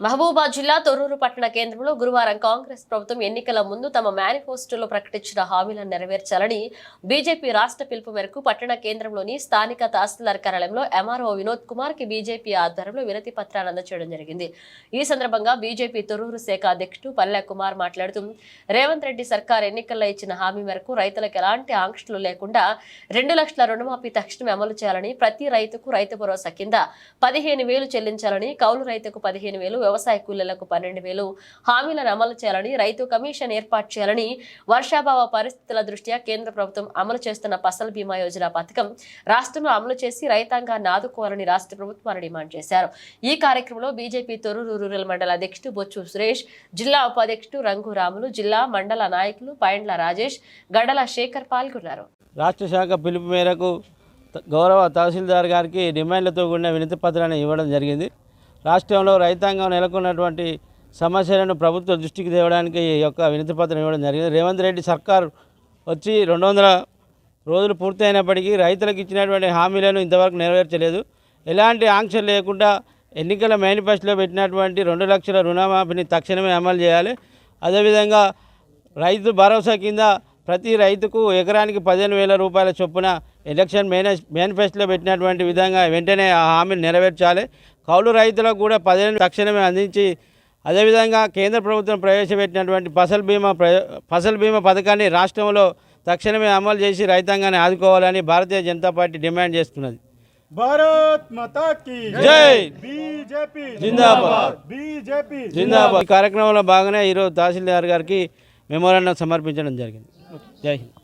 మహబూబాద్ జిల్లా తొర్రూరు పట్టణ కేంద్రంలో గురువారం కాంగ్రెస్ ప్రభుత్వం ఎన్నికల ముందు తమ మేనిఫెస్టోలో ప్రకటించిన హామీలను నెరవేర్చాలని బీజేపీ రాష్ట్ర పిలుపు మేరకు పట్టణ కేంద్రంలోని స్థానిక తహసీల్దార్ కార్యాలయంలో ఎంఆర్ఓ వినోద్ కుమార్కి బీజేపీ ఆధ్వర్యంలో వినతి పత్రాన్ని అందచేయడం జరిగింది. ఈ సందర్భంగా బీజేపీ తొర్రూరు శాఖ అధ్యక్షుడు పల్లె కుమార్ మాట్లాడుతూ రేవంత్ రెడ్డి సర్కార్ ఎన్నికల్లో ఇచ్చిన హామీ మేరకు రైతులకు ఎలాంటి ఆంక్షలు లేకుండా రెండు లక్షల రుణమాఫీ తక్షణం అమలు చేయాలని ప్రతి రైతుకు రైతు భరోసా కింద పదిహేను వేలు చెల్లించాలని కౌలు రైతుకు పదిహేను వేలు వ్యవసాయ కూలీలకు పన్నెండు వేలు హామీలను అమలు చేయాలని రైతు కమిషన్ ఏర్పాటు చేయాలని వర్షాభావ పరిస్థితుల దృష్ట్యా కేంద్ర ప్రభుత్వం అమలు చేస్తున్న ఫసల్ బీమా యోజన పథకం రాష్ట్రంలో అమలు చేసి రైతాంగాన్ని ఆదుకోవాలని రాష్ట్ర ప్రభుత్వాన్ని డిమాండ్ చేశారు. ఈ కార్యక్రమంలో బీజేపీ తొర్రూరు రూరల్ మండల అధ్యక్షుడు బొచ్చు సురేష్ జిల్లా ఉపాధ్యక్షుడు రంగురాములు జిల్లా మండల నాయకులు పైండ్ల రాజేష్ గడల శేఖర్ పాల్గొన్నారు. రాష్ట్ర శాఖ పిలుపు మేరకు గౌరవ తహసీల్దార్ గారికి డిమాండ్లతో కూడిన వినతి పత్రాన్ని ఇవ్వడం జరిగింది. రాష్ట్రంలో రైతాంగం నెలకొన్నటువంటి సమస్యలను ప్రభుత్వ దృష్టికి తేవడానికి ఈ యొక్క వినతి పత్రం ఇవ్వడం జరిగింది. రేవంత్ రెడ్డి సర్కార్ వచ్చి రెండు వందల రోజులు పూర్తయినప్పటికీ రైతులకు ఇచ్చినటువంటి హామీలను ఇంతవరకు నెరవేర్చలేదు. ఎలాంటి ఆంక్షలు లేకుండా ఎన్నికల మేనిఫెస్టోలో పెట్టినటువంటి రెండు లక్షల రుణమాఫీని తక్షణమే అమలు చేయాలి. అదేవిధంగా రైతు భరోసా కింద ప్రతి రైతుకు ఎకరానికి పదిహేను వేల రూపాయల చొప్పున ఎలక్షన్ మేనే మేనిఫెస్టోలో పెట్టినటువంటి విధంగా వెంటనే ఆ హామీని నెరవేర్చాలి. కౌలు రైతులకు కూడా పదిహేను తక్షణమే అందించి అదేవిధంగా కేంద్ర ప్రభుత్వం ప్రవేశపెట్టినటువంటి ఫసల్ బీమా ఫసల్ బీమా పథకాన్ని రాష్ట్రంలో తక్షణమే అమలు చేసి రైతాంగాన్ని ఆదుకోవాలని భారతీయ జనతా పార్టీ డిమాండ్ చేస్తున్నది. భారత్ కీ జై! బీజేపీ జిందాబాద్! బీజేపీ జిందాబాద్! ఈ కార్యక్రమంలో భాగంగా ఈరోజు తహసీల్దార్ గారికి మెమోరాండం సమర్పించడం జరిగింది. జై హింద్!